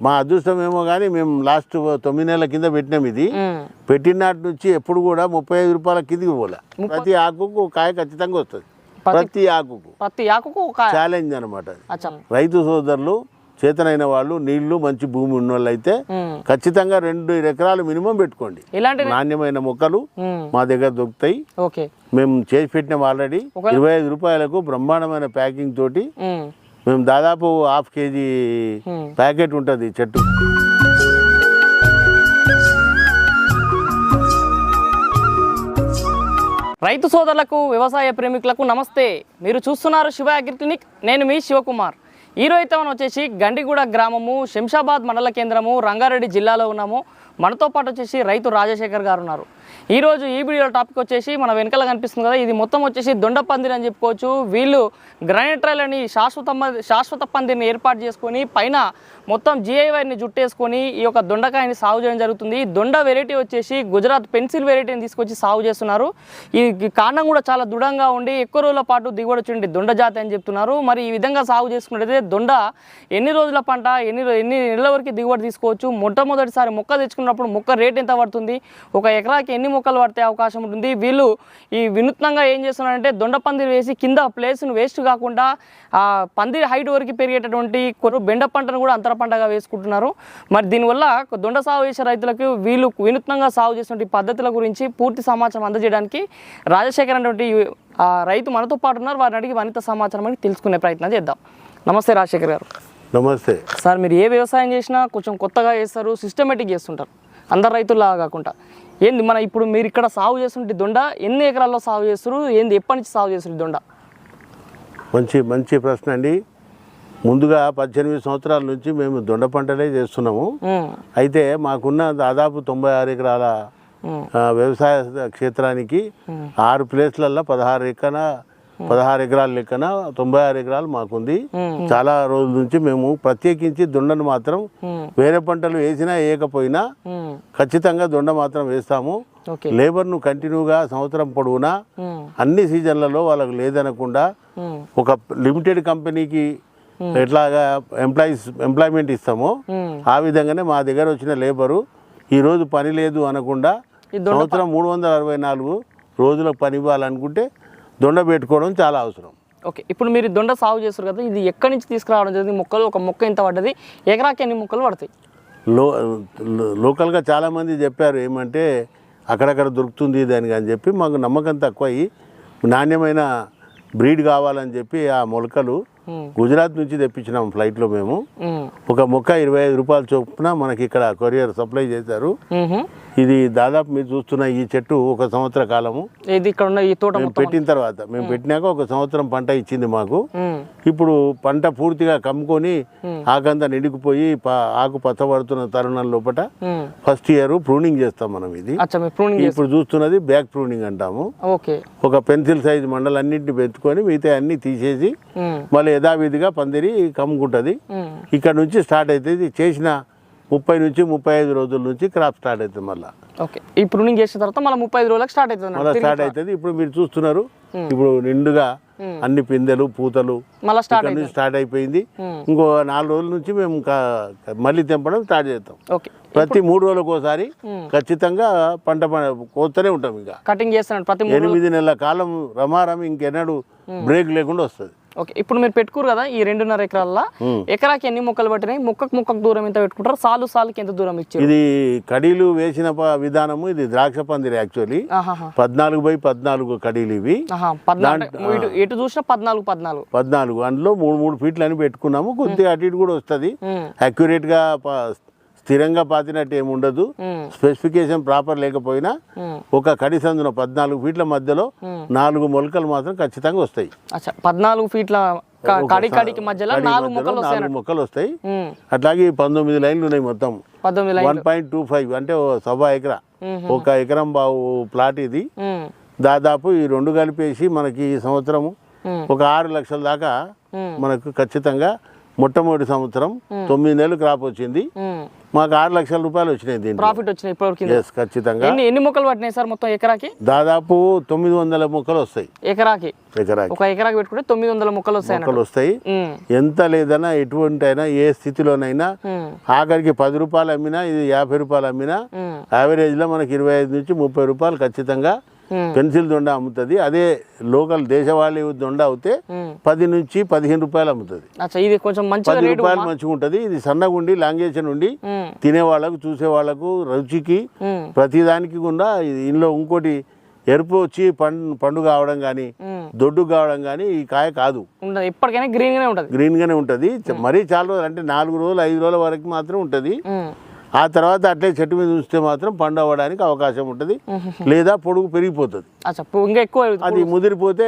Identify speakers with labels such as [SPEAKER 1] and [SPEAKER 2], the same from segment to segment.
[SPEAKER 1] మా అదృష్టం ఏమో కానీ మేము లాస్ట్ తొమ్మిది నెలల కింద పెట్టినాం ఇది.
[SPEAKER 2] ఉమ్.
[SPEAKER 1] పెట్టిన నాటి నుంచి ఎప్పుడు కూడా ముప్పై ఐదు రూపాయల కిందికి పోలే. ప్రతి ఆకుకు కాయ ఖచ్చితంగా వస్తుంది. ప్రతి ఆకుకు.
[SPEAKER 2] ప్రతి ఆకుకు
[SPEAKER 1] ఛాలెంజ్ అనమాట రైతు సోదరులు చేతనైన వాళ్ళు నీళ్ళు మంచి భూమి ఉన్న వాళ్ళు అయితే. ఖచ్చితంగా రెండు ఎకరాలు మినిమం పెట్టుకోండి. నాణ్యమైన మొక్కలు. మా. దగ్గర దొరుకుతాయి. మేము చేసి పెట్టినాం ఆల్రెడీ. ఇరవై ఐదు రూపాయలకు బ్రహ్మాండమైన ప్యాకింగ్ తోటి. మేము దాదాపు హాఫ్ కేజీ. ప్యాకెట్ ఉంటుంది చెట్టు.
[SPEAKER 2] రైతు సోదరులకు వ్యవసాయ ప్రేమికులకు నమస్తే. మీరు చూస్తున్నారు శివ అగ్రి క్లినిక్. నేను మీ శివకుమార్. ఈరోజు అయితే మనం వచ్చేసి గండిగూడ గ్రామము శంషాబాద్ మండల కేంద్రము రంగారెడ్డి జిల్లాలో ఉన్నాము. మనతో పాటు వచ్చేసి రైతు రాజశేఖర్ గారు ఉన్నారు. ఈరోజు ఈ వీడియో టాపిక్ వచ్చేసి మన వెనకాల కనిపిస్తుంది కదా ఇది మొత్తం వచ్చేసి దొండ పందిరి అని చెప్పుకోవచ్చు. వీళ్ళు గ్రానైట్ రైల్ అని శాశ్వత శాశ్వత పందిరిని ఏర్పాటు చేసుకొని పైన మొత్తం జిఐవైని జుట్టేసుకొని ఈ యొక్క దొండకాయని సాగు చేయడం జరుగుతుంది. దొండ వెరైటీ వచ్చేసి గుజరాత్ పెన్సిల్ వెరైటీని తీసుకొచ్చి సాగు చేస్తున్నారు. ఈ కారణం కాండం కూడా చాలా దృఢంగా ఉండి ఎక్కువ రోజుల పాటు దిగుబడి వచ్చింది దొండ జాతి అని చెప్తున్నారు. మరి ఈ విధంగా సాగు చేసుకున్నట్టయితే దొండ ఎన్ని రోజుల పంట ఎన్ని ఎన్ని నెలల వరకు దిగుబడి తీసుకోవచ్చు? మొట్టమొదటిసారి మొక్క ఉన్నప్పుడు మొక్క రేట్ ఎంత పడుతుంది? ఒక ఎకరాకి ఎన్ని మొక్కలు పడితే అవకాశం ఉంటుంది? వీళ్ళు ఈ వినూత్నంగా ఏం చేస్తున్నారంటే దొండ పందిరి వేసి కింద ప్లేస్ను వేస్ట్ కాకుండా ఆ పందిరి హైట్ వరకు పెరిగేటటువంటి కొరు బెండ పంటను కూడా అంతర పంటగా వేసుకుంటున్నారు. మరి దీనివల్ల దొండ సాగు చేసే రైతులకు వీళ్ళు వినూత్నంగా సాగు చేసినటువంటి పద్ధతుల గురించి పూర్తి సమాచారం అందజేయడానికి రాజశేఖర్ అనేటువంటి రైతు మనతో పాటు ఉన్నారు. వారిని అడిగి మరింత సమాచారం అని తెలుసుకునే ప్రయత్నం చేద్దాం. నమస్తే రాజశేఖర్ గారు.
[SPEAKER 1] నమస్తే.
[SPEAKER 2] సార్ మీరు ఏ వ్యవసాయం చేసినా కొంచెం కొత్తగా చేస్తారు సిస్టమేటిక్ చేస్తుంటారు. అందరు రైతుల్లా కాకుండా. ఏంది మన ఇప్పుడు మీరు ఇక్కడ సాగు చేస్తుంటే దొండ ఎన్ని ఎకరాల్లో సాగు చేస్తారు ఏంది ఎప్పటి నుంచి సాగు చేస్తారు ఈ దొండ?
[SPEAKER 1] మంచి మంచి ప్రశ్న అండి. ముందుగా పద్దెనిమిది సంవత్సరాల నుంచి మేము దొండ పంటలే చేస్తున్నాము. అయితే మాకున్న దాదాపు తొంభై ఆరు ఎకరాల వ్యవసాయ క్షేత్రానికి ఆరు ప్లేస్లల్లో పదహారు ఎకన పదహారు ఎకరాల లెక్కన తొంభై ఆరు ఎకరాలు మాకుంది. చాలా రోజుల నుంచి మేము ప్రత్యేకించి దొండను మాత్రం వేరే పంటలు వేసినా వేయకపోయినా ఖచ్చితంగా దొండ మాత్రం వేస్తాము. లేబర్ను కంటిన్యూగా సంవత్సరం పొడవునా అన్ని సీజన్లలో వాళ్ళకు లేదనకుండా ఒక లిమిటెడ్ కంపెనీకి ఎట్లాగా ఎంప్లాయీస్ ఎంప్లాయ్మెంట్ ఇస్తామో. ఆ విధంగానే మా దగ్గర వచ్చిన లేబరు ఈరోజు పని లేదు అనకుండా సంవత్సరం మూడు వందల అరవై నాలుగు రోజులకు పని ఇవ్వాలనుకుంటే దొండ పెట్టుకోవడం చాలా అవసరం.
[SPEAKER 2] ఓకే ఇప్పుడు మీరు దొండ సాగు చేస్తారు కదా ఇది ఎక్కడి నుంచి తీసుకురావడం జరిగింది? మొక్కలు ఒక మొక్క ఎంత పడ్డది? ఎకరాకి ఎన్ని మొక్కలు పడతాయి?
[SPEAKER 1] లో లోకల్గా చాలామంది చెప్పారు ఏమంటే అక్కడక్కడ దొరుకుతుంది దానికి అని చెప్పి మాకు నమ్మకం తక్కువ నాణ్యమైన బ్రీడ్ కావాలని చెప్పి ఆ మొలకలు గుజరాత్ నుంచి తెప్పించినాం ఫ్లైట్లో మేము. ఒక మొక్క ఇరవై ఐదు రూపాయల చొప్పున మనకి ఇక్కడ కొరియర్ సప్లై చేశారు. ఇది దాదాపు మీరు చూస్తున్న ఈ చెట్టు ఒక సంవత్సర కాలము.
[SPEAKER 2] ఇది ఇక్కడ ఉన్న ఈ తోట
[SPEAKER 1] పెట్టిన తర్వాత మేము పెట్టినాక ఒక సంవత్సరం పంట ఇచ్చింది మాకు. ఇప్పుడు పంట పూర్తిగా కమ్ముకొని ఆకంతా నిండుకుపోయి ఆకు పచ్చబడుతున్న తరుణం లోపల. ఫస్ట్ ఇయర్ ప్రూనింగ్ చేస్తాం మనం ఇది. ఇప్పుడు చూస్తున్నది బ్యాక్ ప్రూనింగ్ అంటాము. ఒక పెన్సిల్ సైజ్ మండలన్నింటిని పెంచుకొని మిగతా అన్ని తీసేసి మళ్ళీ యథావిధిగా పందిరి కమ్ముకుంటుంది. ఇక్కడ నుంచి స్టార్ట్ అవుతుంది చేసిన ముప్పై నుంచి ముప్పై ఐదు రోజుల నుంచి క్రాప్ స్టార్ట్ అవుతుంది మళ్ళీ.
[SPEAKER 2] ఓకే. ఈ ప్రూనింగ్ చేసిన తర్వాత మళ్ళీ ముప్పై ఐదు రోజులకు స్టార్ట్ అవుతుంది
[SPEAKER 1] మళ్ళీ స్టార్ట్ అవుతుంది ఇప్పుడు మీరు చూస్తున్నారు. ఇప్పుడు నిండుగా అన్ని పిందెలు పూతలు
[SPEAKER 2] మళ్ళీ స్టార్ట్
[SPEAKER 1] నుంచి స్టార్ట్ అయిపోయింది. ఇంకో నాలుగు రోజుల నుంచి మేము మళ్ళీ తెంపడం స్టార్ట్ చేస్తాం. ప్రతి మూడు రోజులకు ఒకసారి ఖచ్చితంగా పంట కోస్తూనే ఉంటాం ఇంకా.
[SPEAKER 2] కటింగ్ చేస్తున్నాడు ప్రతి
[SPEAKER 1] ఎనిమిది నెలల కాలం రమారం ఇంకెన్నడు బ్రేక్ లేకుండా వస్తుంది.
[SPEAKER 2] ఓకే ఇప్పుడు మీరు పెట్టుకోరు కదా ఈ రెండున్నర ఎకరాల్లో. ఎకరాకి ఎన్ని మొక్కలు పట్టినాయి? మొక్కకు మొక్కకు దూరం ఎంత పెట్టుకుంటారు? సాలు సాలుకి ఎంత దూరం ఇచ్చారు?
[SPEAKER 1] ఇది కడీలు వేసిన విధానము ఇది ద్రాక్ష పందిరి యాక్చువల్లీ. పద్నాలుగు బై పద్నాలుగు కడీలు ఇవి.
[SPEAKER 2] ఎటు చూసినా పద్నాలుగు పద్నాలుగు.
[SPEAKER 1] పద్నాలుగు అందులో మూడు మూడు ఫీట్లు అని పెట్టుకున్నాము. కొద్దిగా అటు ఇటు కూడా వస్తుంది.
[SPEAKER 2] ఉమ్,
[SPEAKER 1] అక్యురేట్గా ప- స్థిరంగా పాతినట్టు ఏమి ఉండదు. స్పెసిఫికేషన్ ప్రాపర్ లేకపోయినా. ఒక కడి సందున పద్నాలుగు ఫీట్ల మధ్యలో. నాలుగు మొలకలు మాత్రం ఖచ్చితంగా వస్తాయి.
[SPEAKER 2] పద్నాలుగు ఫీట్ల మధ్యలో నాలుగు మొక్కలు వస్తాయి
[SPEAKER 1] నాలుగు మొక్కలు వస్తాయి. అట్లాగే పంతొమ్మిది లైన్లు ఉన్నాయి మొత్తం. వన్ పాయింట్ టూ ఫైవ్ అంటే సవా ఎకరా. ఒక ఎకరం బావు ప్లాట్ ఇది. దాదాపు ఈ రెండు కలిపేసి మనకి ఈ సంవత్సరము
[SPEAKER 2] ఉమ్,
[SPEAKER 1] ఒక ఆరు లక్షల దాకా. మనకు ఖచ్చితంగా మొట్టమొదటి సంవత్సరం తొమ్మిది నెలలు క్రాప్ వచ్చింది. మాకు ఆరు లక్షల రూపాయలు వచ్చినాయి దీంట్లో
[SPEAKER 2] ప్రాఫిట్ వచ్చినాయి ఇప్పటివరకు.
[SPEAKER 1] ఎస్ ఖచ్చితంగా
[SPEAKER 2] ఎన్ని ఎన్ని మొక్కలు పట్టినాయి సార్ మొత్తం ఎకరాకి
[SPEAKER 1] దాదాపు తొమ్మిది వందల మొక్కలు వస్తాయి
[SPEAKER 2] ఎకరాకి
[SPEAKER 1] ఎకరాకి
[SPEAKER 2] ఒక ఎకరాకి పెట్టుకుంటే తొమ్మిది వందల మొక్కలు వస్తాయి
[SPEAKER 1] మొక్కలు వస్తాయి. ఎంత లేదన్నా ఎటువంటి అయినా ఏ స్థితిలోనైనా. ఆఖరికి పది రూపాయలు అమ్మినా ఇది యాభై రూపాయలు అమ్మినా. యావరేజ్లో మనకి ఇరవై ఐదు నుంచి ముప్పై రూపాయలు ఖచ్చితంగా. పెన్సిల్ దొండ అమ్ముతుంది. అదే లోకల్ దేశవాళీ దొండ అవుతే
[SPEAKER 2] ఉమ్.
[SPEAKER 1] పది నుంచి పదిహేను రూపాయలు అమ్ముతుంది.
[SPEAKER 2] ఇది కొంచెం మంచిగా
[SPEAKER 1] పది రూపాయలు మంచిగా ఉంటుంది. ఇది సన్నగా ఉండి లాంగేషన్ ఉండి
[SPEAKER 2] ఉమ్.
[SPEAKER 1] తినే వాళ్ళకు చూసే వాళ్ళకు రుచికి. ప్రతిదానికి కూడా ఇది ఇందులో ఇంకోటి ఎరుపు వచ్చి పండు పండు కావడం కానీ. దొడ్డు కావడం కానీ ఈ కాయ కాదు.
[SPEAKER 2] ఉండదు. ఎప్పటికైనా గ్రీన్ గానే ఉంటది.
[SPEAKER 1] గ్రీన్గానే ఉంటుంది. మరీ చాలా రోజులు అంటే నాలుగు రోజులు ఐదు రోజుల వరకు మాత్రం ఉంటుంది. ఆ తర్వాత అట్లే చెట్టు మీద ఉంచితే మాత్రం పండు అవ్వడానికి అవకాశం ఉంటుంది. లేదా పొడుగు పెరిగిపోతుంది.
[SPEAKER 2] ఇంకా ఎక్కువ
[SPEAKER 1] అది ముదిరిపోతే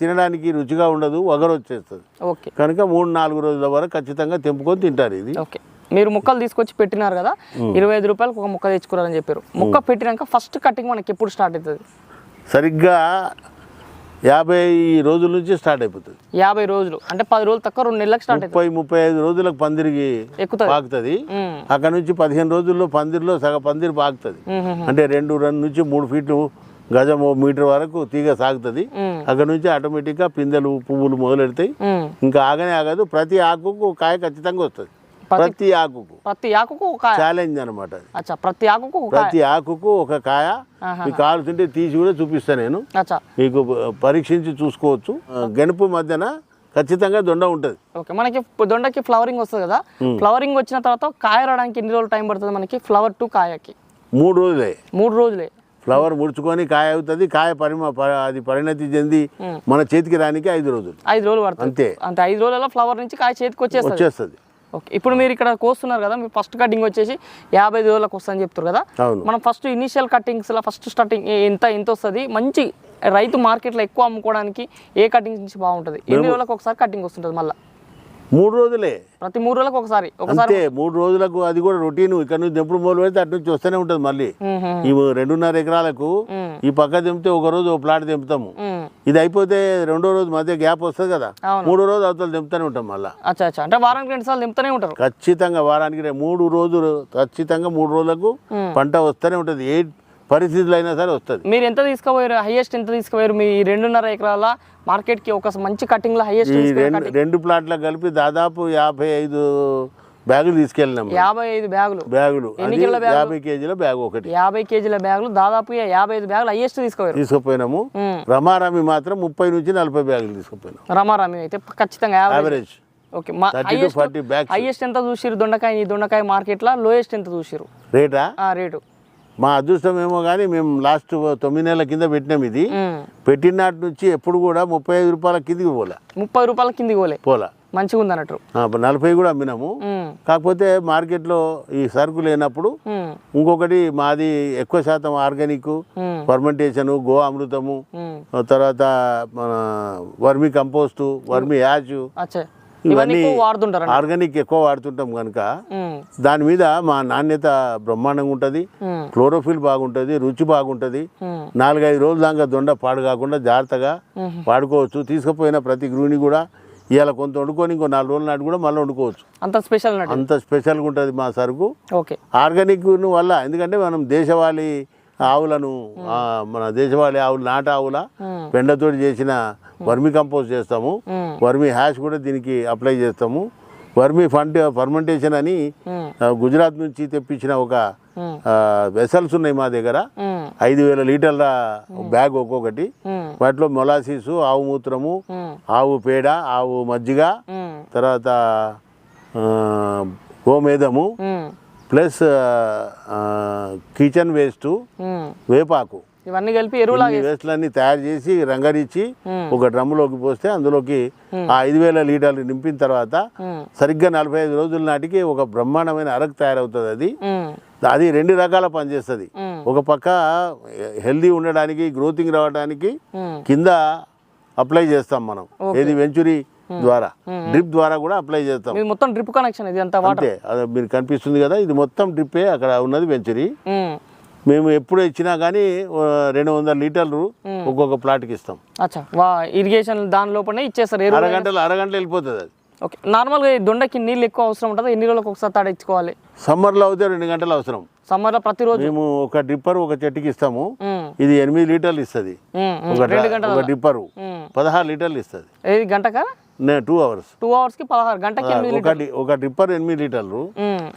[SPEAKER 1] తినడానికి రుచిగా ఉండదు వగరు వచ్చేస్తుంది
[SPEAKER 2] ఓకే.
[SPEAKER 1] కనుక మూడు నాలుగు రోజుల వరకు ఖచ్చితంగా తెంపుకొని తింటారు ఇది.
[SPEAKER 2] ఓకే. మీరు మొక్కలు తీసుకొచ్చి పెట్టినారు కదా ఇరవై ఐదు రూపాయలకు ఒక మొక్క తెచ్చుకున్నారని చెప్పారు. మొక్క పెట్టినాక ఫస్ట్ కటింగ్ మనకి ఎప్పుడు స్టార్ట్ అవుతుంది?
[SPEAKER 1] సరిగ్గా యాభై రోజుల నుంచి స్టార్ట్ అయిపోతుంది.
[SPEAKER 2] యాభై రోజులు. అంటే పది రోజులు తక్కువ రెండు నెలలకు స్టార్ట్
[SPEAKER 1] ముప్పై ముప్పై ఐదు రోజులకు పందిరికి పాకుతుంది. అక్కడ నుంచి పదిహేను రోజుల్లో పందిరిలో సగ పందిరి పాకుతుంది. అంటే రెండు రెండు నుంచి మూడు ఫీట్లు గజం ఓ మీటర్ వరకు తీగ సాగుతుంది. అక్కడ నుంచి ఆటోమేటిక్గా పిందెలు పువ్వులు మొదలెడతాయి. ఇంకా ఆగనే ఆగదు. ప్రతి ఆకుకు కాయ ఖచ్చితంగా వస్తుంది. ప్రతి ఆకుకు.
[SPEAKER 2] ప్రతి ఆకుకు ఒక
[SPEAKER 1] ఛాలెంజ్ అనమాట
[SPEAKER 2] అచ్చా ప్రతి ఆకుకు
[SPEAKER 1] ప్రతి ఆకుకు ఒక కాయ. మీకు కావాల్సింటే తీసి కూడా చూపిస్తాను నేను. మీకు పరీక్షించి చూసుకోవచ్చు. ఆ, గెనుపు మధ్యన ఖచ్చితంగా దొండ ఉంటుంది.
[SPEAKER 2] ఓకే మనకి దొండకి ఫ్లవరింగ్ వస్తుంది కదా? ఫ్లవరింగ్ వచ్చిన తర్వాత కాయ రావడానికి ఎన్ని రోజులు టైం పడుతుంది మనకి? ఫ్లవర్ టు కాయకి.
[SPEAKER 1] మూడు రోజులే.
[SPEAKER 2] మూడు రోజులే.
[SPEAKER 1] ఫ్లవర్ ముడుచుకొని కాయ అవుతుంది కాయ పరిమ అది పరిణతి చెంది మన చేతికి రానికి ఐదు రోజులు.
[SPEAKER 2] ఐదు రోజులు పడుతుంది.
[SPEAKER 1] అంతే.
[SPEAKER 2] అంటే ఐదు రోజులలో ఫ్లవర్ నుంచి కాయ చేతికి వచ్చేస్తుంది.
[SPEAKER 1] వచ్చేస్తుంది.
[SPEAKER 2] ఓకే. ఇప్పుడు మీరు ఇక్కడ కోస్తున్నారు కదా మీరు ఫస్ట్ కటింగ్ వచ్చేసి యాభై ఐదు రోజులకు వస్తుందని చెప్తారు కదా. మనం ఫస్ట్ ఇనిషియల్ కటింగ్స్లో ఫస్ట్ స్టార్టింగ్ ఎంత ఎంత వస్తుంది? మంచి రైతు మార్కెట్లో ఎక్కువ అమ్ముకోవడానికి ఏ కటింగ్ నుంచి బాగుంటుంది? ఎన్ని రోజులకు ఒకసారి కటింగ్ వస్తుంటుంది మళ్ళీ?
[SPEAKER 1] మూడు రోజులే
[SPEAKER 2] ప్రతి మూడు రోజులకు ఒకసారి ఒకసారి
[SPEAKER 1] అంతే మూడు రోజులకు అది కూడా రొటీన్ ఇక్కడ నుంచి ఎప్పుడు మొదలు పెడితే అటు నుంచి వస్తూనే ఉంటుంది మళ్ళీ. ఈ రెండున్నర ఎకరాలకు. ఈ పక్క తెంపితే ఒక రోజు ఒక ప్లాట్ తెంపుతాము
[SPEAKER 2] మ్మ్.
[SPEAKER 1] ఇది అయిపోతే రెండో రోజు మధ్య గ్యాప్ వస్తుంది కదా. మూడో రోజు అవతల తెంపుతూనే ఉంటాం మళ్ళీ
[SPEAKER 2] అంటే వారానికి రెండు సార్లు దింపుతూనే ఉంటారు
[SPEAKER 1] ఖచ్చితంగా వారానికి మూడు రోజులు ఖచ్చితంగా మూడు రోజులకు. పంట వస్తూనే ఉంటుంది ఏ పరిస్థితులు అయినా సరే వస్తుంది.
[SPEAKER 2] మీరు ఎంత తీసుకుపోయారు? హైయెస్ట్ ఎంత తీసుకుపోయారు? మీ రెండున్నర ఎకరాల మార్కెట్కి ఒక మంచి కటింగ్లో హైయెస్ట్
[SPEAKER 1] రెండు రెండు ప్లాట్లకు కలిపి దాదాపు యాభై ఐదు బ్యాగులు తీసుకెళ్ళినాం.
[SPEAKER 2] యాభై ఐదు బ్యాగులు.
[SPEAKER 1] బ్యాగులు? యాభై కేజీల బ్యాగ్ ఒకటి.
[SPEAKER 2] యాభై కేజీల బ్యాగులు. దాదాపు యాభై ఐదు బ్యాగులు హైయెస్ట్ తీసుకుపోయారు.
[SPEAKER 1] తీసుకుపోయినాము. రమారామి మాత్రం ముప్పై నుంచి నలభై బ్యాగులు తీసుకుపోయినాం.
[SPEAKER 2] రమారామి అయితే ఖచ్చితంగా యావరేజ్. ఓకే హైయెస్ట్ ఎంత చూసిరు దొండకాయ ఈ దొండకాయ మార్కెట్లో లోయెస్ట్ ఎంత చూసిరు
[SPEAKER 1] రేటా?
[SPEAKER 2] రేటు.
[SPEAKER 1] మా అదృష్టం ఏమో కానీ మేము లాస్ట్ తొమ్మిది నెలల కింద పెట్టినాం ఇది. పెట్టిన నాటి నుంచి ఎప్పుడు కూడా ముప్పై ఐదు రూపాయల కిందికి పోలే
[SPEAKER 2] ముప్పై రూపాయల కిందికి పోలే
[SPEAKER 1] పోలా
[SPEAKER 2] మంచిగా ఉంది అన్నట్టు
[SPEAKER 1] నలభై కూడా అమ్మినాము
[SPEAKER 2] మ్మ్.
[SPEAKER 1] కాకపోతే మార్కెట్లో ఈ సరుకు లేనప్పుడు. ఇంకొకటి మాది ఎక్కువ శాతం ఆర్గానిక్. ఫర్మెంటేషను గో అమృతము తర్వాత మన వర్మి కంపోస్టు వర్మి యాచ్
[SPEAKER 2] ఇవన్నీ
[SPEAKER 1] ఆర్గానిక్ ఎక్కువ వాడుతుంటాం కనుక. దాని మీద మా నాణ్యత బ్రహ్మాండంగా ఉంటుంది. క్లోరోఫిల్ బాగుంటుంది రుచి బాగుంటుంది. నాలుగైదు రోజుల దాకా దొండ పాడు కాకుండా జాగ్రత్తగా. వాడుకోవచ్చు తీసుకుపోయిన ప్రతి గృహిణి కూడా ఇవాళ కొంత వండుకొని ఇంకో నాలుగు రోజుల నాటి కూడా మళ్ళీ వండుకోవచ్చు
[SPEAKER 2] అంత స్పెషల్
[SPEAKER 1] అంత స్పెషల్గా ఉంటుంది మా సరుకు
[SPEAKER 2] ఓకే
[SPEAKER 1] ఆర్గానిక్ వల్ల ఎందుకంటే మనం దేశవాళీ ఆవులను మన దేశవాళీ ఆవులు నాట ఆవుల. పెండతోటి చేసిన వర్మి కంపోస్ట్ చేస్తాము. వర్మి హ్యాష్ కూడా దీనికి అప్లై చేస్తాము వర్మి ఫంట్ ఫర్మెంటేషన్ అని గుజరాత్ నుంచి తెప్పించిన ఒక. వెసల్స్ ఉన్నాయి మా దగ్గర. ఐదు వేల లీటర్ల బ్యాగ్ ఒక్కొక్కటి. వాటిలో మొలాసిస్ ఆవు మూత్రము. ఆవు పేడ ఆవు మజ్జిగ. తర్వాత
[SPEAKER 2] మ్మ్.
[SPEAKER 1] Plus kitchen waste. వేపాకు
[SPEAKER 2] ఇవన్నీ కలిపి ఎరువులా
[SPEAKER 1] వేస్ట్లన్నీ తయారు చేసి రంగరించి
[SPEAKER 2] మ్మ్.
[SPEAKER 1] ఒక డ్రమ్ములోకి పోస్తే అందులోకి ఆ ఐదు వేల లీటర్లు నింపిన తర్వాత. సరిగ్గా నలభై ఐదు రోజుల నాటికి ఒక బ్రహ్మాండమైన అరకు తయారవుతుంది అది. అది రెండు రకాల పనిచేస్తుంది. ఒక పక్క హెల్దీ ఉండడానికి గ్రోతింగ్ రావడానికి. కింద అప్లై చేస్తాం మనం ఏది వెంచురీ ద్వారా. డ్రిప్ ద్వారా కూడా అప్లై చేస్తాం.
[SPEAKER 2] మొత్తం డ్రిప్ కనెక్షన్ ఇది అంతా
[SPEAKER 1] అది మీరు కనిపిస్తుంది కదా ఇది మొత్తం డ్రిప్పే అక్కడ ఉన్నది వెంచురీ.
[SPEAKER 2] మ్మ్.
[SPEAKER 1] ఎప్పుడు ఇచ్చినా కానీ రెండు వందల లీటర్లు ఒక్కొక్క ప్లాట్కి ఇస్తాం.
[SPEAKER 2] అచ్చా. వా ఇరిగేషన్ దాని లోపలనే ఇచ్చేస్తారు
[SPEAKER 1] అరగంటలో అరగంటలో వెళ్ళిపోతుంది అది.
[SPEAKER 2] ఓకే. నార్మల్గా ఈ దొండకి నీళ్ళు ఎక్కువ అవసరం ఉంటుంది? ఎన్ని రోజులకు ఒకసారి తడించుకోవాలి
[SPEAKER 1] సమ్మర్లో అయితే రెండు గంటలు అవసరం.
[SPEAKER 2] సమ్మర్లో ప్రతిరోజు?
[SPEAKER 1] మేము ఒక డ్రిప్పర్ ఒక చెట్టుకి ఇస్తాము. ఇది ఎనిమిది లీటర్లు ఇస్తుంది. ఒక
[SPEAKER 2] రెండు
[SPEAKER 1] డ్ర-
[SPEAKER 2] గంటల
[SPEAKER 1] ఒక డ్రిప్పరు.
[SPEAKER 2] ఉమ్.
[SPEAKER 1] పదహారు లీటర్లు ఇస్తుంది.
[SPEAKER 2] గంటకా?
[SPEAKER 1] టూ అవర్స్
[SPEAKER 2] టూ అవర్స్కి పదహారు గంటకి ఎనిమిది
[SPEAKER 1] ఒక డ్రిప్పర్ ఎనిమిది లీటర్లు.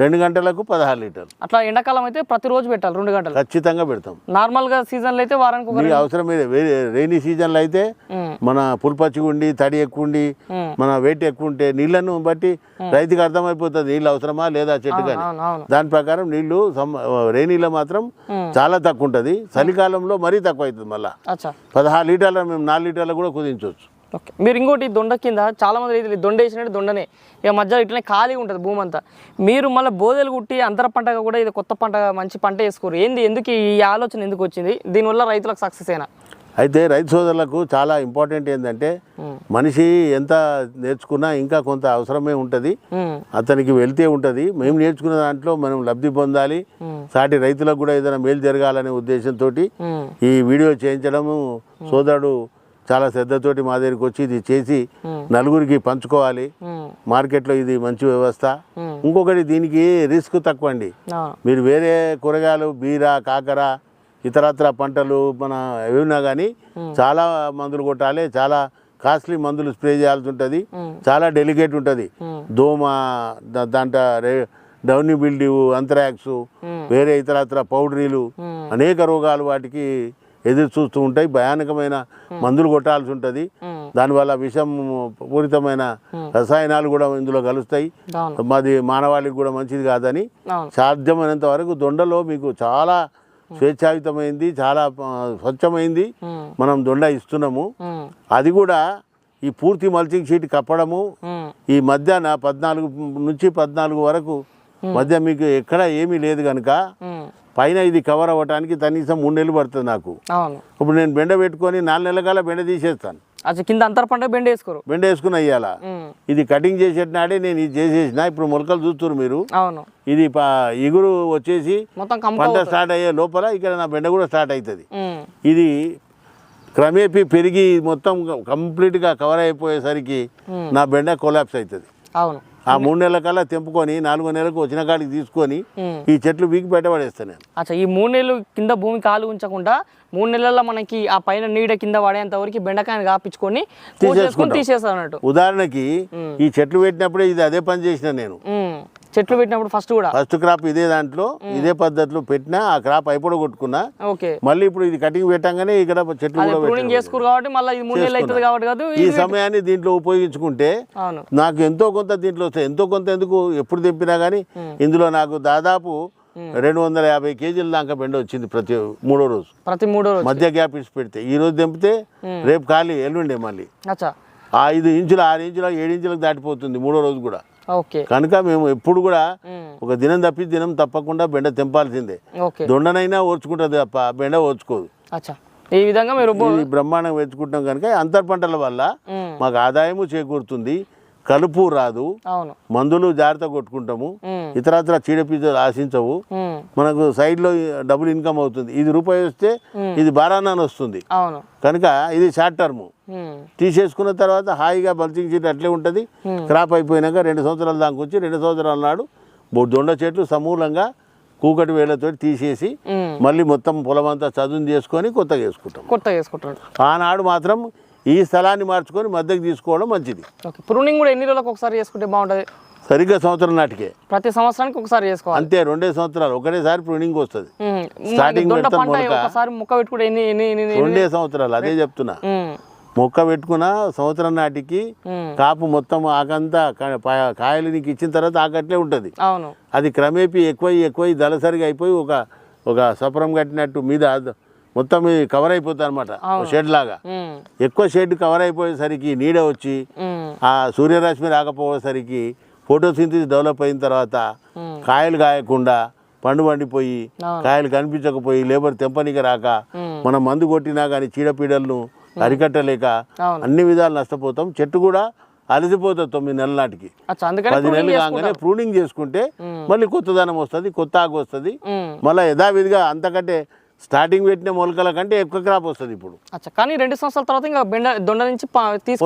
[SPEAKER 1] రెండు గంటలకు పదహారు లీటర్లు.
[SPEAKER 2] అట్లా ఎండాకాలం అయితే ప్రతిరోజు పెట్టాలి రెండు గంటలు.
[SPEAKER 1] ఖచ్చితంగా పెడతాం.
[SPEAKER 2] నార్మల్గా సీజన్లో అయితే వారానికి
[SPEAKER 1] అవసరం రైనీ సీజన్లో అయితే మన పుల్పచ్చిగా ఉండి తడి ఎక్కువ ఉండి. మన వెయిట్ ఎక్కువ ఉంటే నీళ్ళను బట్టి రైతుకి అర్థమైపోతుంది నీళ్ళు అవసరమా లేదా చెట్టు కానీ. దాని ప్రకారం నీళ్ళు రైనీలో మాత్రం చాలా తక్కువ ఉంటుంది. చలికాలంలో మరీ తక్కువ అవుతుంది మళ్ళీ. పదహారు లీటర్ల మేము నాలుగు లీటర్లు కూడా కుదించవచ్చు.
[SPEAKER 2] ఓకే. మీరు ఇంకోటి దొండ కింద చాలా మంది రైతులు దొండ వేసినట్టు దొండనే. ఇక మధ్యలో ఇట్లనే ఖాళీగా ఉంటుంది భూమి అంతా. మీరు మళ్ళీ బోదెలు కుట్టి అంతర పంటగా కూడా ఇది కొత్త పంట మంచి పంట వేసుకోరు. ఏంది? ఎందుకు ఈ ఆలోచన ఎందుకు వచ్చింది? దీనివల్ల రైతులకు సక్సెస్ అయినా
[SPEAKER 1] అయితే రైతు సోదరులకు చాలా ఇంపార్టెంట్ ఏంటంటే మనిషి ఎంత నేర్చుకున్నా ఇంకా కొంత అవసరమే ఉంటుంది. అతనికి వెళ్తే ఉంటుంది. మేము నేర్చుకున్న దాంట్లో మనం లబ్ధి పొందాలి. సాటి రైతులకు కూడా ఏదైనా మేలు జరగాలనే ఉద్దేశంతో ఈ వీడియో చేయించడము సోదరుడు చాలా శ్రద్ధతోటి మా దగ్గరికి వచ్చి ఇది చేసి నలుగురికి పంచుకోవాలి. మార్కెట్లో ఇది మంచి వ్యవస్థ. ఇంకొకటి దీనికి రిస్క్ తక్కువ అండి మీరు వేరే కూరగాయలు బీర కాకర ఇతరత్ర పంటలు మన ఏమైనా కానీ చాలా మందులు కొట్టాలి. చాలా కాస్ట్లీ మందులు స్ప్రే చేయాల్సి ఉంటుంది. చాలా డెలికేట్ ఉంటుంది. దోమ దాంట్లో డౌనీ బిల్డ్యూ అంతరాక్స్ వేరే ఇతరత్ర పౌడరీలు అనేక రోగాలు వాటికి ఎదురు చూస్తూ ఉంటాయి. భయానకమైన మందులు కొట్టాల్సి ఉంటుంది. దానివల్ల విషం పూరితమైన రసాయనాలు కూడా ఇందులో కలుస్తాయి. మాది మానవాళికి కూడా మంచిది కాదని సాధ్యమైనంత వరకు దొండలో మీకు చాలా స్వేచ్ఛాయుతమైంది చాలా స్వచ్ఛమైంది. మనం దొండ ఇస్తున్నాము. అది కూడా ఈ పూర్తి మల్చింగ్ షీట్ కప్పడము. ఈ మధ్యాహ్న పద్నాలుగు నుంచి పద్నాలుగు వరకు మధ్య మీకు ఎక్కడ ఏమీ లేదు కనుక పైన ఇది కవర్ అవ్వడానికి కనీసం మూడు నెలలు పడుతుంది నాకు. ఇప్పుడు నేను బెండ పెట్టుకొని నాలుగు నెలల కాల బెండ తీసేస్తాను.
[SPEAKER 2] అచ్చా కింద అంతర పంట బెండ వేసుకోరు.
[SPEAKER 1] బెండ వేసుకుని అయ్యాల ఇది కటింగ్ చేసేటినాడే నేను ఇది చేసేసిన ఇప్పుడు మొలకలు చూస్తున్నారు మీరు.
[SPEAKER 2] అవును.
[SPEAKER 1] ఇది ఇగురు వచ్చేసి
[SPEAKER 2] మొత్తం
[SPEAKER 1] పంట స్టార్ట్ అయ్యే లోపల ఇక్కడ నా బెండ కూడా స్టార్ట్ అవుతుంది. ఇది క్రమేపీ పెరిగి మొత్తం కంప్లీట్గా కవర్ అయిపోయేసరికి నా బెండ కొలాప్స్ అవుతుంది.
[SPEAKER 2] అవును.
[SPEAKER 1] ఆ మూడు నెలల కల్లా తెంపుకొని నాలుగో నెలలకు వచ్చిన కాడికి తీసుకొని. ఈ చెట్లు బీకి పెట్టబడేస్తాను నేను.
[SPEAKER 2] అచ్చా ఈ మూడు నెలలు కింద భూమి కాలు ఉంచకుండా మూడు నెలల్లో మనకి ఆ పైన నీడ కింద పడేంత వరకు బెండకాయని కాపించుకొని కోసేసుకొని తీసేస్తాను
[SPEAKER 1] ఉదాహరణకి ఈ చెట్లు పెట్టినప్పుడే ఇది అదే పని చేసిన నేను.
[SPEAKER 2] చెట్లు పెట్టినప్పుడు ఫస్ట్ కూడా?
[SPEAKER 1] ఫస్ట్ క్రాప్ ఇదే దాంట్లో ఇదే పద్ధతిలో పెట్టినా ఆ క్రాప్ అయిపోయి కొట్టుకున్నా.
[SPEAKER 2] ఓకే.
[SPEAKER 1] మళ్ళీ ఇప్పుడు ఇది కటింగ్ పెట్టంగానే ఇక్కడ చెట్లు కూడా
[SPEAKER 2] ప్రూనింగ్
[SPEAKER 1] పెట్టాను.
[SPEAKER 2] చేసుకోరు కాబట్టి మళ్ళీ ఇది మూడు నెలలు అవుతుంది కాబట్టి కాదు
[SPEAKER 1] ఈ సమయాన్ని దీంట్లో ఉపయోగించుకుంటే నాకు ఎంతో కొంత దీంట్లో వస్తాయి. ఎంతో కొంత ఎందుకు ఎప్పుడు తెంపినా కానీ ఇందులో నాకు దాదాపు రెండు వందల యాభై కేజీల దాకా బెండ వచ్చింది ప్రతి మూడో రోజు.
[SPEAKER 2] ప్రతి మూడో రోజు.
[SPEAKER 1] మధ్య గ్యాప్ ఇచ్చి పెడితే. ఈ రోజు తెంపితే రేపు ఖాళీ ఎల్లుండే మళ్ళీ. ఆ ఐదు ఇంచులు ఆరు ఇంచులు ఏడు ఇంచులకు దాటిపోతుంది మూడో రోజు కూడా. కనుక మేము ఎప్పుడు కూడా ఒక దినం తప్పి దినం తప్పకుండా బెండ తెంపాల్సిందే. దొండనైనా ఓర్చుకుంటుంది తప్ప బెండ ఓర్చుకోదు.
[SPEAKER 2] ఈ విధంగా మీరు
[SPEAKER 1] బ్రహ్మాండంగా పెంచుకుంటాం కనుక అంతర్ పంటల వల్ల మాకు ఆదాయము చేకూరుతుంది. కలుపు రాదు. మందులు జాగ్రత్త కొట్టుకుంటాము. ఇతరత్ర చీడపీడలు ఆశించవు. మనకు సైడ్లో డబుల్ ఇన్కమ్ అవుతుంది. ఇది రూపాయి వస్తే ఇది బారానాన్ని వస్తుంది. కనుక ఇది షార్ట్ టర్మ్. తీసేసుకున్న తర్వాత హాయిగా బల్చింగ్ షీట్ అట్లే ఉంటుంది క్రాప్ అయిపోయినాక రెండు సంవత్సరాల దాకా వచ్చి రెండు సంవత్సరాల నాడు దొండ చెట్లు సమూలంగా కూకటి వేళ్ళతో తీసేసి. మళ్ళీ మొత్తం పొలం అంతా చదును చేసుకొని కొత్తగా వేసుకుంటాం
[SPEAKER 2] కొత్తగా వేసుకుంటాడు
[SPEAKER 1] ఆనాడు మాత్రం ఈ స్థలాన్ని మార్చుకొని మధ్యకి తీసుకోవడం మంచిది.
[SPEAKER 2] ఓకే. ప్రూనింగ్ కూడా ఎన్ని రోజులకు ఒకసారి చేసుకుంటే బాగుంటుంది?
[SPEAKER 1] సరిగ్గా సంవత్సరం నాటికే.
[SPEAKER 2] ప్రతి సంవత్సరానికి ఒకసారి చేసుకోవాలి.
[SPEAKER 1] అంతే రెండే సంవత్సరాలు. ఒకటేసారి ప్రూనింగ్ వస్తుంది. స్టార్టింగ్.
[SPEAKER 2] ఒకసారి ముక్క పెట్టుకుంటే ఎన్ని
[SPEAKER 1] రెండే సంవత్సరాలు అదే చెప్తున్నా. మొక్క పెట్టుకున్న సంవత్సరం నాటికి కాపు మొత్తం ఆకంతా కాయలు నీకు ఇచ్చిన తర్వాత ఆకట్లే ఉంటుంది. అది క్రమేపీ ఎక్కువై ఎక్కువై దళసరిగా అయిపోయి ఒక ఒక సపరం కట్టినట్టు మీద మొత్తం ఇది కవర్ అయిపోతుంది అనమాట షెడ్ లాగా. ఎక్కువ షెడ్ కవర్ అయిపోయేసరికి నీడ వచ్చి ఆ సూర్యరశ్మి రాకపోయేసరికి ఫోటోసింథసిస్ డెవలప్ అయిన తర్వాత కాయలు కాయకుండా పండు పండిపోయి. కాయలు కనిపించకపోయి లేబర్ తెంపనిక రాక. మనం మందు కొట్టినా కానీ చీడపీడలను అరికట్టలేక అన్ని విధాలు నష్టపోతాం. చెట్టు కూడా అలసిపోతుంది తొమ్మిది నెలల నాటికి. పది నెలలు. కాగానే ప్రూనింగ్ చేసుకుంటే మళ్ళీ కొత్తదనం వస్తుంది కొత్త ఆకు వస్తుంది. మళ్ళీ యథావిధిగా అంతకంటే స్టార్టింగ్ పెట్టిన మొలకల కంటే ఎక్కువ క్రాప్ వస్తుంది ఇప్పుడు.
[SPEAKER 2] కానీ రెండు సంవత్సరాల తర్వాత ఇంకా బెండ దొండ నుంచి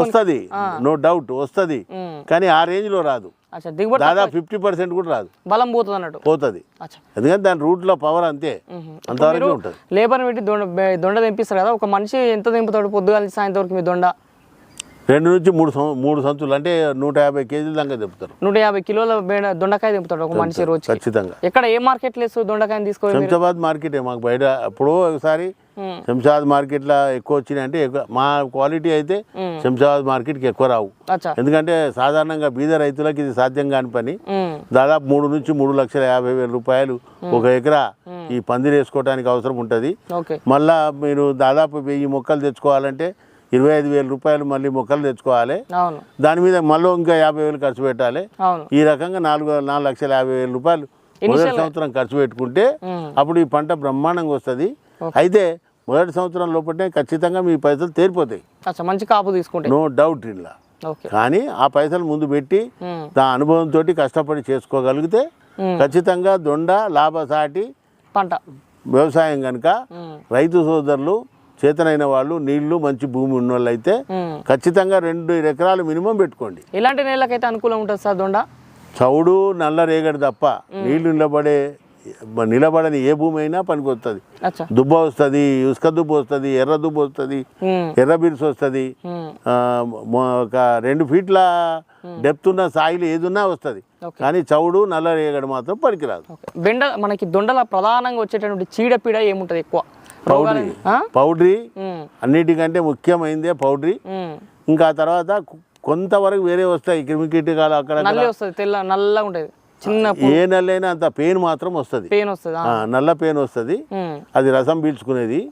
[SPEAKER 1] వస్తుంది నో డౌట్ వస్తుంది. కానీ ఆ రేంజ్లో రాదు.
[SPEAKER 2] అచ్చా దిగుబడి
[SPEAKER 1] దాదాపు ఫిఫ్టీ పర్సెంట్ కూడా రాదు.
[SPEAKER 2] బలం పోతుంది అన్నట్టు.
[SPEAKER 1] పోతుంది. ఎందుకంటే దాని రూట్లో పవర్ అంతే. అంతవరకు ఉంటుంది.
[SPEAKER 2] లేబర్ని పెట్టి దొండ దొండ తెంపిస్తారు కదా ఒక మనిషి ఎంత తెంపుతాడు? పొద్దుగాల నుంచి సాయంత్రం వరకు మీ దొండ?
[SPEAKER 1] రెండు నుంచి మూడు మూడు సంచులు అంటే నూట యాభై కేజీల దాకా చెప్తారు
[SPEAKER 2] నూట యాభై కిలోల దొండకాయ తెంపుతాడు ఒక మనిషి రోజుకి.
[SPEAKER 1] ఖచ్చితంగా.
[SPEAKER 2] ఎక్కడ ఏ మార్కెట్లో వేస్తారు దొండకాయని తీసుకొని మీరు?
[SPEAKER 1] శంషాబాద్ మార్కెటే మాకు బయట ఎప్పుడో ఒకసారి. శంషాబాద్ మార్కెట్లో ఎక్కువ వచ్చినాయి అంటే ఎక్కువ మా క్వాలిటీ అయితే శంషాబాద్ మార్కెట్కి ఎక్కువ రావు. ఎందుకంటే సాధారణంగా బీద రైతులకు ఇది సాధ్యం కాని పని. దాదాపు మూడు నుంచి మూడు లక్షల యాభై వేల రూపాయలు ఒక ఎకరా ఈ పందిరి వేసుకోవడానికి అవసరం ఉంటుంది. మళ్ళా మీరు దాదాపు వెయ్యి మొక్కలు తెచ్చుకోవాలంటే ఇరవై ఐదు వేల రూపాయలు మళ్ళీ మొక్కలు తెచ్చుకోవాలి. దాని మీద మళ్ళీ ఇంకా యాభై వేలు ఖర్చు పెట్టాలి. ఈ రకంగా నాలుగు నాలుగు లక్షల యాభై వేల రూపాయలు మొదటి సంవత్సరం ఖర్చు పెట్టుకుంటే. అప్పుడు ఈ పంట బ్రహ్మాండంగా వస్తుంది. అయితే మొదటి సంవత్సరం లోపలనే ఖచ్చితంగా మీ పైసలు తేరిపోతాయి.
[SPEAKER 2] మంచి కాపు తీసుకుంటే.
[SPEAKER 1] నో డౌట్ ఇలా కానీ ఆ పైసలు ముందు పెట్టి. దా అనుభవంతో కష్టపడి చేసుకోగలిగితే. ఖచ్చితంగా దొండ లాభసాటి
[SPEAKER 2] పంట.
[SPEAKER 1] వ్యవసాయం కనుక. రైతు సోదరులు చేతనైన వాళ్ళు నీళ్ళు మంచి భూమి ఉన్న వాళ్ళు అయితే. ఖచ్చితంగా రెండు ఎకరాలు మినిమం పెట్టుకోండి.
[SPEAKER 2] ఎలాంటి నేలకైతే అనుకూలం ఉంటుంది సార్ దొండ?
[SPEAKER 1] చౌడు నల్ల రేగడి తప్ప నీళ్ళు నిలబడే నిలబడని ఏ భూమి అయినా పనికొస్తుంది
[SPEAKER 2] అచ్చా.
[SPEAKER 1] దుబ్బ వస్తుంది ఉసుక దుబ్బ వస్తుంది ఎర్ర దుబ్బ వస్తుంది. ఎర్ర బిరుసు వస్తుంది. ఒక రెండు ఫీట్ల డెప్త్ ఉన్న సాయిలు ఏదున్నా వస్తుంది. కానీ చౌడు నల్ల రేగడి మాత్రం పనికిరాదు.
[SPEAKER 2] బెండ మనకి దొండల ప్రధానంగా వచ్చేటటువంటి చీడపీడ ఏముంటుంది ఎక్కువ?
[SPEAKER 1] పౌడరీ? పౌడరీ. అన్నిటికంటే ముఖ్యమైనదే పౌడరీ. ఇంకా తర్వాత కొంతవరకు వేరే వస్తాయి క్రిమి కీటకాలు అక్కడ
[SPEAKER 2] నల్లగా ఉంటుంది చిన్న
[SPEAKER 1] ఏ నెలైనా అంత పెయిన్ మాత్రం వస్తుంది.
[SPEAKER 2] పెయిన్ వస్తుంది?
[SPEAKER 1] ఆ, నల్ల పెయిన్ వస్తుంది. అది రసం పీల్చుకునేది.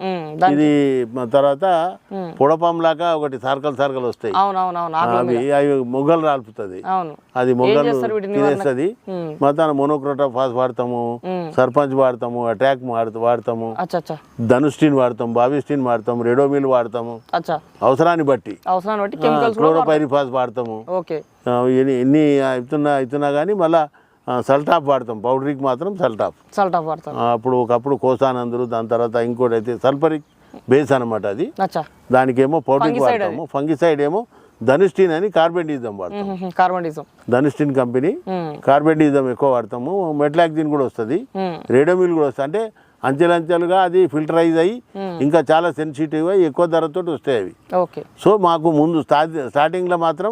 [SPEAKER 1] ఇది తర్వాత పొడపం లాగా ఒకటి సర్కల్ సర్కల్ వస్తాయి. అవి అవి మొగ్గలు రాల్పుతుంది. అది మొగ్గలు తినేస్తుంది.
[SPEAKER 2] ఉమ్.
[SPEAKER 1] మొత్తాన్ని మోనోక్రోటోఫాస్ వాడతాము. సర్పంచ్ వాడతాము అటాక్ వాడత వాడతాము ధనుస్టీన్ వాడతాం బావిస్టీన్ వాడతాము రెడోమిల్ వాడతాము. అవసరాన్ని బట్టి. క్లోరోపైరిఫాస్ వాడతాము. ఎన్ని అవుతున్నా అవుతున్నా కానీ మళ్ళా సల్టాప్ వాడతాం. పౌడరీకి మాత్రం సల్టాప్
[SPEAKER 2] సల్ట్ ఆఫ్ వాడతారు
[SPEAKER 1] అప్పుడు ఒకప్పుడు కోసానందురు దాని తర్వాత ఇంకోటి అయితే సల్ఫరిక్ బేస్ అనమాట అది. దానికేమో పౌడరీకి వాడతాము. ఫంగిసైడ్ ఏమో ధనుస్టీన్ అని కార్బెండిజం వాడతాం
[SPEAKER 2] కార్బనిజం
[SPEAKER 1] ధనుస్టీన్ కంపెనీ కార్బెండిజం ఎక్కువ వాడతాము. మెట్లాక్జిన్ కూడా వస్తుంది. రేడోమిల్ కూడా వస్తుంది. అంటే అంచెలంచెలుగా అది ఫిల్టరైజ్ అయ్యి ఇంకా చాలా సెన్సిటివ్ అయ్యి ఎక్కువ ధరతో వస్తాయి అవి. సో మాకు ముందు స్టార్ట్ స్టార్టింగ్లో మాత్రం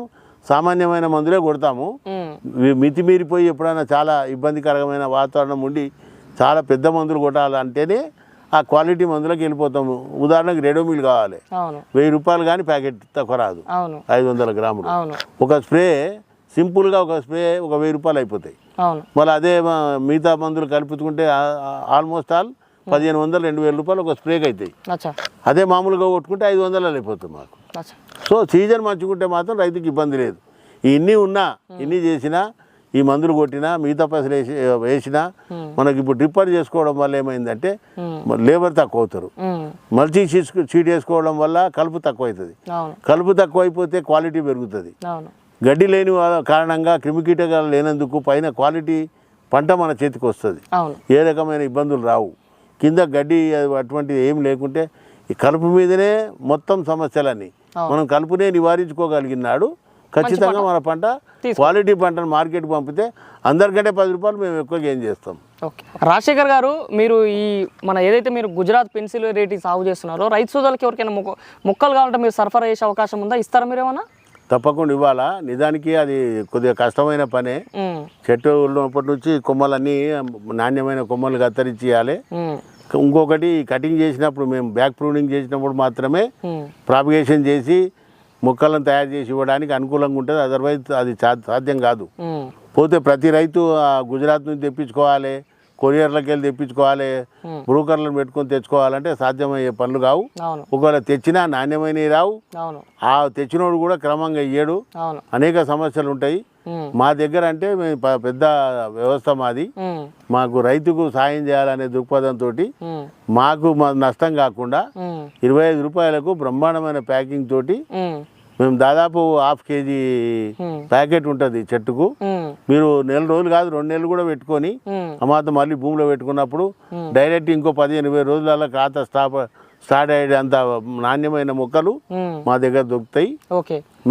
[SPEAKER 1] సామాన్యమైన మందులే కొడతాము. మితిమీరిపోయి ఎప్పుడైనా చాలా ఇబ్బందికరమైన వాతావరణం ఉండి చాలా పెద్ద మందులు కొట్టాలంటేనే ఆ క్వాలిటీ మందులకు వెళ్ళిపోతాము. ఉదాహరణకు రెడోమిల్ కావాలి. వెయ్యి రూపాయలు కానీ ప్యాకెట్ తక్కువ రాదు. ఐదు వందల గ్రాములు. ఒక స్ప్రే సింపుల్గా ఒక స్ప్రే ఒక వెయ్యి రూపాయలు అయిపోతాయి. మళ్ళీ అదే మిగతా మందులు కలుపుకుంటే ఆల్మోస్ట్ ఆల్ పదిహేను వందలు రెండు వేల రూపాయలు ఒక స్ప్రేకి అవుతాయి అదే మామూలుగా కొట్టుకుంటే ఐదు వందలు అయిపోతుంది మాకు. సో సీజన్ మంచుకుంటే మాత్రం రైతుకి ఇబ్బంది లేదు. ఇన్ని ఉన్నా ఇన్ని చేసినా ఈ మందులు కొట్టినా మిగతా పైసలు వేసి వేసినా మనకి ఇప్పుడు డ్రిప్పర్ చేసుకోవడం వల్ల ఏమైందంటే లేబర్ తక్కువ అవుతారు
[SPEAKER 2] ఉమ్.
[SPEAKER 1] మల్చి చీసు చీట్ వేసుకోవడం వల్ల కలుపు తక్కువ అవుతుంది కలుపు తక్కువ అయిపోతే క్వాలిటీ పెరుగుతుంది. గడ్డి లేని కారణంగా క్రిమికీటకాలు లేనందుకు పైన క్వాలిటీ పంట మన చేతికి వస్తుంది. ఏ రకమైన ఇబ్బందులు రావు. కింద గడ్డి అటువంటిది ఏం లేకుంటే ఈ కలుపు మీదనే మొత్తం సమస్యలన్నీ. మనం కలుపునే నివారించుకోగలిగినాడు. ఖచ్చితంగా మన పంట క్వాలిటీ పంటను మార్కెట్కి పంపితే అందరికంటే పది రూపాయలు మేము ఎక్కువ గెయిన్ చేస్తాం.
[SPEAKER 2] ఓకే. రాజశేఖర్ గారు మీరు ఈ మన ఏదైతే మీరు గుజరాత్ పెన్సిల్ రేటి సాగు చేస్తున్నారో రైతు సోదరులకి ఎవరికైనా మొక్క మొక్కలు కావాలంటే మీరు సరఫరా చేసే అవకాశం ఉందా? ఇస్తారా మీరు ఏమన్నా?
[SPEAKER 1] తప్పకుండా ఇవ్వాలా. నిజానికి అది కొద్దిగా కష్టమైన పనే. చెట్టు ఉన్నప్పటి నుంచి కొమ్మలన్నీ నాణ్యమైన కొమ్మలు కత్తిరించి ఇవ్వాలి. ఇంకొకటి కటింగ్ చేసినప్పుడు మేము బ్యాక్ ప్రూనింగ్ చేసినప్పుడు మాత్రమే. ప్రాపిగేషన్ చేసి మొక్కలను తయారు చేసి ఇవ్వడానికి అనుకూలంగా ఉంటుంది. అదర్వైజ్ అది సాధ్యం కాదు. పోతే ప్రతి రైతు ఆ గుజరాత్ నుంచి తెప్పించుకోవాలి కొరియర్లకు వెళ్ళి తెప్పించుకోవాలి బ్రూకర్లను పెట్టుకొని తెచ్చుకోవాలంటే సాధ్యమయ్యే పనులు కావు. ఒకవేళ తెచ్చినా నాణ్యమైనవి రావు. ఆ తెచ్చినోడు కూడా క్రమంగా ఇయ్యడు. అనేక సమస్యలు ఉంటాయి. మా దగ్గర అంటే మేము పెద్ద వ్యవస్థ మాది. మాకు రైతుకు సాయం చేయాలనే దృక్పథంతో. మాకు మా నష్టం కాకుండా. ఇరవై ఐదు రూపాయలకు బ్రహ్మాండమైన ప్యాకింగ్ తోటి. మేము దాదాపు హాఫ్ కేజీ ప్యాకెట్ ఉంటుంది చెట్టుకు మీరు నెల రోజులు కాదు రెండు నెలలు కూడా పెట్టుకొని మాత్రం మళ్ళీ భూమిలో పెట్టుకున్నప్పుడు డైరెక్ట్ ఇంకో పదిహేను ఇరవై రోజులలో ఖాతా స్టాప్ స్టార్ట్ అయ్యే అంత నాణ్యమైన మొక్కలు. మా దగ్గర దొరుకుతాయి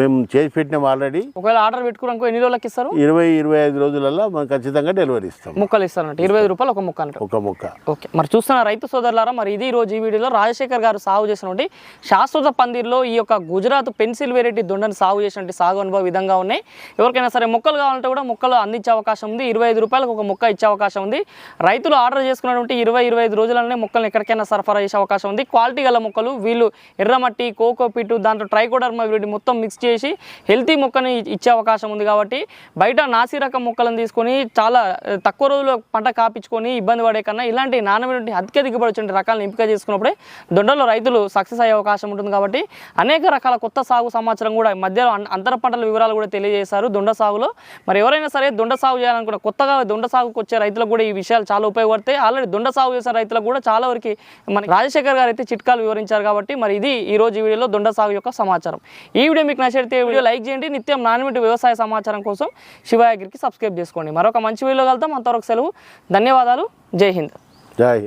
[SPEAKER 1] మేము చేసి పెట్టినాం ఆల్రెడీ
[SPEAKER 2] ఒకవేళ ఆర్డర్ పెట్టుకున్నాక ఎన్ని రోజులకి ఇస్తారు?
[SPEAKER 1] ఇరవై ఇరవై ఐదు రోజులలో మనం ఖచ్చితంగా డెలివరీ ఇస్తాం.
[SPEAKER 2] ముక్కలు ఇస్తారంట ఇరవై రూపాయలు ఒక ముక్క
[SPEAKER 1] ఒక మొక్క.
[SPEAKER 2] ఓకే. మరి చూస్తున్న రైతు సోదరులారా మరి ఇది రోజు ఈ వీడియోలో రాజశేఖర్ గారు సాగు చేసినటువంటి శాశ్వత పందిర్లో ఈ యొక్క గుజరాత్ పెన్సిల్ వెరైటీ దొండను సాగు చేసినటువంటి సాగు అనుభవ విధంగా ఉన్నాయి. ఎవరికైనా సరే మొక్కలు కావాలంటే కూడా మొక్కలు అందించే అవకాశం ఉంది. ఇరవై ఐదు రూపాయలకు ఒక మొక్క ఇచ్చే అవకాశం ఉంది. రైతులు ఆర్డర్ చేసుకున్నటువంటి ఇరవై ఇరవై ఐదు రోజులనే మొక్కలను ఎక్కడికైనా సరఫరా చేసే అవకాశం ఉంది. క్వాలిటీ గల మొక్కలు వీళ్ళు ఎర్రమట్టి కోకోపిట్ దాంట్లో ట్రైకోడర్మా మొత్తం మిక్స్ చేసి హెల్తీ మొక్కని ఇచ్చే అవకాశం ఉంది కాబట్టి బయట నాసి రకం మొక్కలను తీసుకొని చాలా తక్కువ రోజుల్లో పంట కాపించుకొని ఇబ్బంది పడే కన్నా ఇలాంటి నాణ్యమైనటువంటి అధిక దిగుబడి వచ్చే రకాలను ఎంపిక చేసుకున్నప్పుడే దొండలో రైతులు సక్సెస్ అయ్యే అవకాశం ఉంటుంది కాబట్టి అనేక రకాల కొత్త సాగు సమాచారం కూడా మధ్యలో అంతర పంటల వివరాలు కూడా తెలియజేశారు దొండ సాగులో. మరి ఎవరైనా సరే దొండ సాగు చేయాలనుకున్న కొత్తగా దొండ సాగుకు వచ్చే రైతులకు కూడా ఈ విషయాలు చాలా ఉపయోగపడతాయి. ఆల్రెడీ దొండ సాగు చేసే రైతులకు కూడా చాలా వరకు మన రాజశేఖర్ గారు అయితే చిట్కాలు వివరించారు కాబట్టి మరి ఇది ఈ రోజు ఈ వీడియోలో దొండ సాగు యొక్క సమాచారం. ఈ వీడియో మీకు నచ్చితే వీడియో లైక్ చేయండి. నిత్యం నాణ్యమైన వ్యవసాయ సమాచారం కోసం శివాయగిరికి సబ్స్క్రైబ్ చేసుకోండి. మరొక మంచి వీడియో కలుద్దాం. అంతవరకు సెలవు. ధన్యవాదాలు. జై హింద్.
[SPEAKER 1] జై